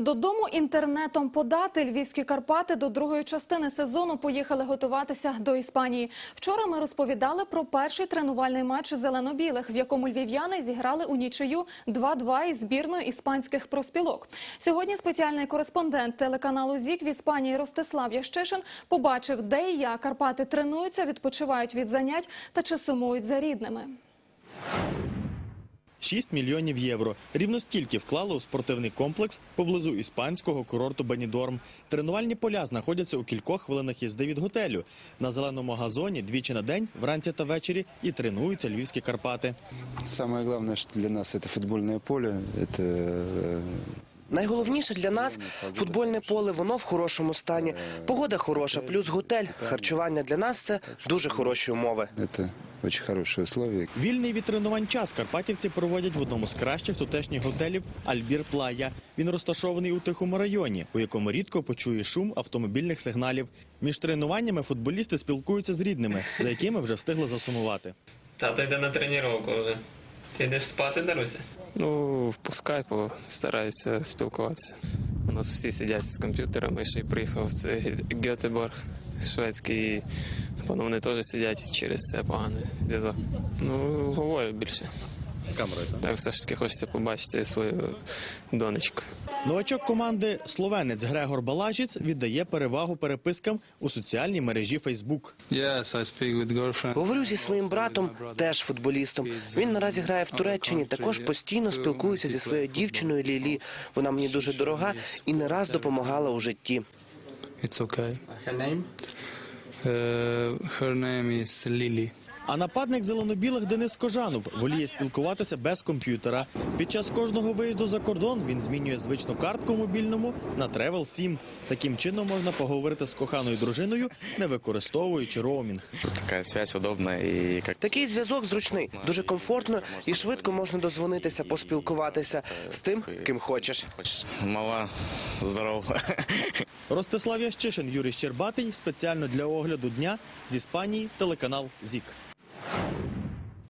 Додому інтернетом подати львівські Карпати до другої частини сезону поїхали готуватися до Іспанії. Вчора ми розповідали про перший тренувальний матч зелено-білих, в якому львів'яни зіграли у нічию 2-2 із збірною іспанських проспілок. Сьогодні спеціальний кореспондент телеканалу ЗІК в Іспанії Ростислав Ящишин побачив, де і як Карпати тренуються, відпочивають від занять та чи сумують за рідними. 6 мільйонів євро. Рівно стільки вклали у спортивний комплекс поблизу іспанського курорту Бенідорм. Тренувальні поля знаходяться у кількох хвилинах їзди від готелю. На зеленому газоні двічі на день, вранці та ввечері, і тренуються львівські Карпати. Самое главное, что для нас это футбольное поле, это э, Найголовніше для нас футбольне поле, воно в хорошому стані. Погода хороша, плюс готель. Харчування для нас це дуже хороші умови. это очень хорошие условия. Вільний від тренувань час карпатівці проводять в одному з кращих тутешніх готелів Альбір Плая. Він розташований у тихому районі, у якому рідко почує шум автомобільних сигналів. Між тренуваннями футболісти спілкуються з рідними, за якими вже встигли засумувати. Тато йде на тренування вже. Ти йдеш спати, Даруся? Ну, по скайпу стараюся спілкуватися. У нас всі сидять з комп'ютерами, ще й приїхав це Гетеборг, шведський. і, Напевно, вони теж сидять через це поганий зв'язок. Ну, говорю більше. З камерою Так все ж таки хочеться побачити свою донечку. Новачок команди словенець Грегор Балажіц віддає перевагу перепискам у соціальній мережі Фейсбук. Yes, I speak with girlfriend. Говорю зі своїм братом, теж футболістом. Він наразі грає в Туреччині. Також постійно спілкуюся зі своєю дівчиною Лілі. Вона мені дуже дорога і не раз допомагала у житті. It's okay. Her name? her name is Lily. А нападник зеленобілих Денис Кожанов воліє спілкуватися без комп'ютера. Під час кожного виїзду за кордон він змінює звичну картку мобільному на Travel 7. Таким чином можна поговорити з коханою дружиною, не використовуючи роумінг. Такая связь удобная и как Такий зв'язок зручний, дуже комфортно і швидко можна дозвонитися, поспілкуватися з тим, ким хочеш. Мала, здорово. Ростислав Ящишин, Юрій Щербатий спеціально для огляду дня з Іспанії телеканал ЗІК.